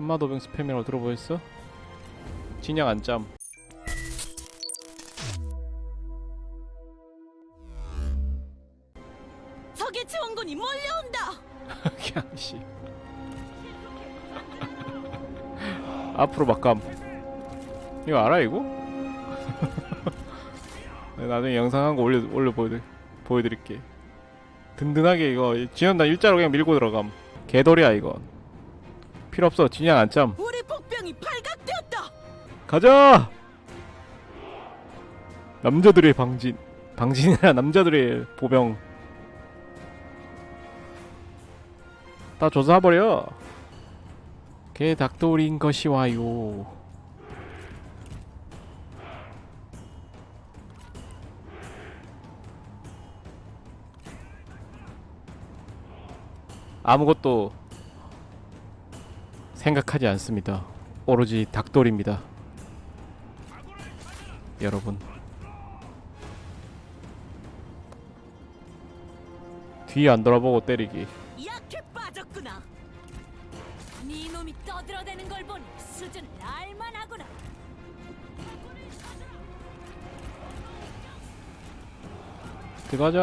참마도병 스팸이라고 들어보셨어? 진양 안짬 적의 지원군이 몰려온다. 그냥 씨 앞으로 막감 이거 알아 이거? 나중에 영상 한 거 올려 올려 보여드 보여드릴게 든든하게 이거 지연단 일자로 그냥 밀고 들어감 개돌이야 이거 필요 없어. 진양 안짬 우리 복병이 발각되었다. 가자! 남자들의 방진. 방진이라 남자들의 보병. 다 조사버려. 개 닭돌인 것이 와요. 아무것도 생각하지 않습니다. 오로지 닭돌입니다. 여러분. 뒤 안 돌아보고 때리기. 약해 빠졌구나. 네 놈이 떠들어대는 걸 보니 수준을 알만하구나. 들어가자.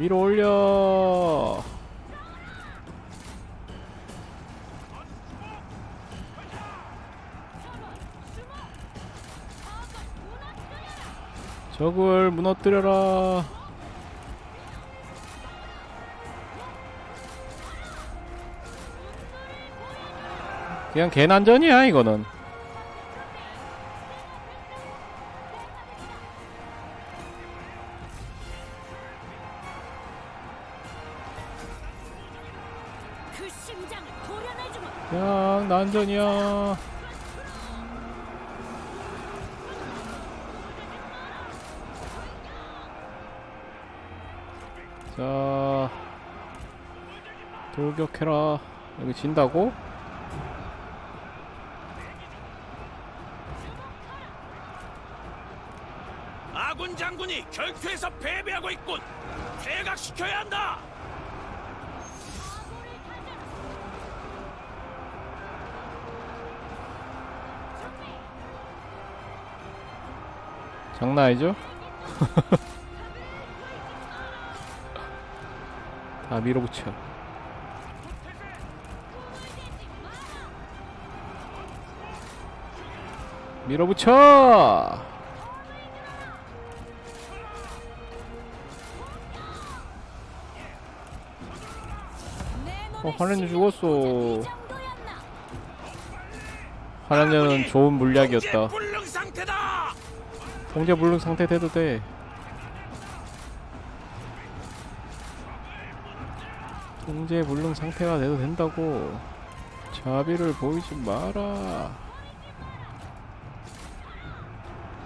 위로 올려 적을 무너뜨려라. 그냥 개난전이야 이거는. 그. 그냥 난전이야 자 돌격해라 여기 진다고? 아군 장군이 결투에서 패배하고 있군. 퇴각시켜야 한다. 장난 아니죠? 다 밀어붙여 밀어붙여 내 어, 화련이 죽었어. 하나년은 좋은 물약이었다 상태다. 통제불능 상태 돼도 돼 통제불능 상태가 돼도 된다고. 자비를 보이지 마라.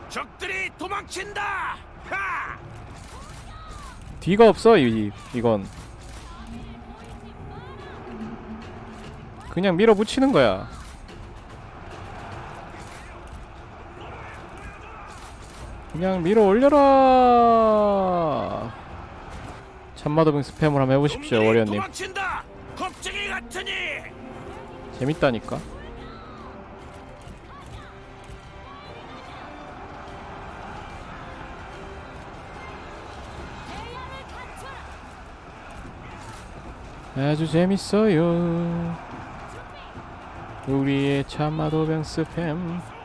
적들이 도망친다. 하! 뒤가 없어 이 이건. 그냥 밀어붙이는 거야. 그냥 밀어 올려라 참마도병 스팸을 한번 해보십시오 같으니. 재밌다니까? 아주 재밌어요. 우리의 참마도병 스팸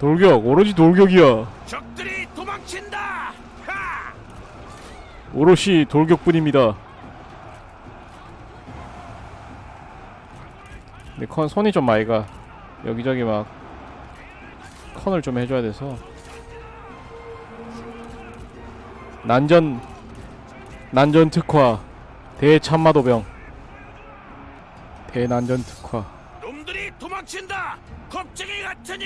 돌격 오로지 돌격이야 적들이 도망친다. 하! 오롯이 돌격뿐입니다. 근데 컨 손이 좀 많이 가. 여기저기 막 컨을 좀 해줘야 돼서 난전 난전 특화 대참마도병 대난전 특화 놈들이 도망친다. 겁쟁이 같으니.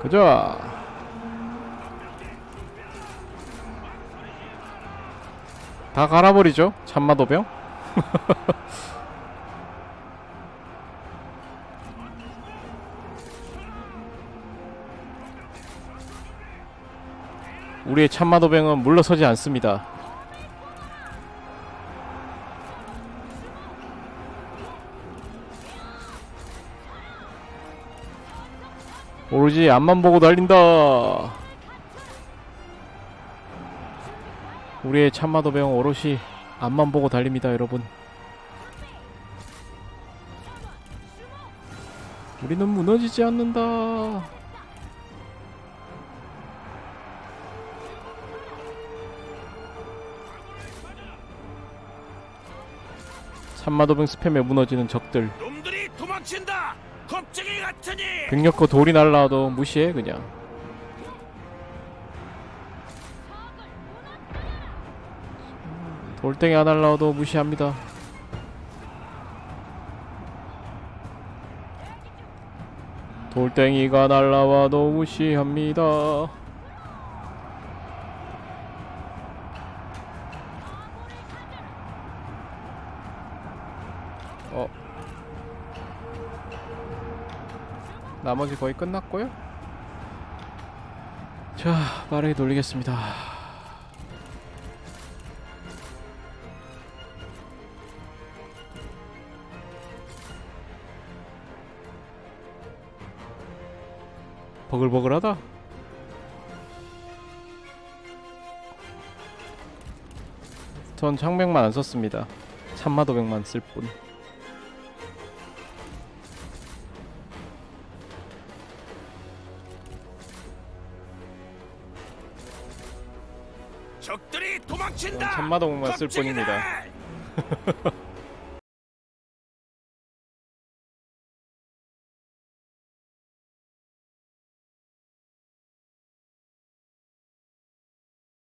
그죠? 다 갈아버리죠 참마도병 우리의 참마도병은 물러서지 않습니다. 오로지 앞만 보고 달린다. 우리의 참마도병 오롯이 앞만 보고 달립니다, 여러분. 우리는 무너지지 않는다. 참마도병 스팸에 무너지는 적들. 놈들이 도망친다. 겁쟁이 같으니. 병력과 돌이 날라와도 무시해 그냥. 돌덩이 안 날라와도 무시합니다. 돌덩이가 날라와도 무시합니다. 나머지 거의 끝났고요. 자, 빠르게 돌리겠습니다. 버글버글하다. 전 창백만 안 썼습니다. 참마도백만 쓸 뿐. 참마동만 쓸 겁쟁이들! 뿐입니다.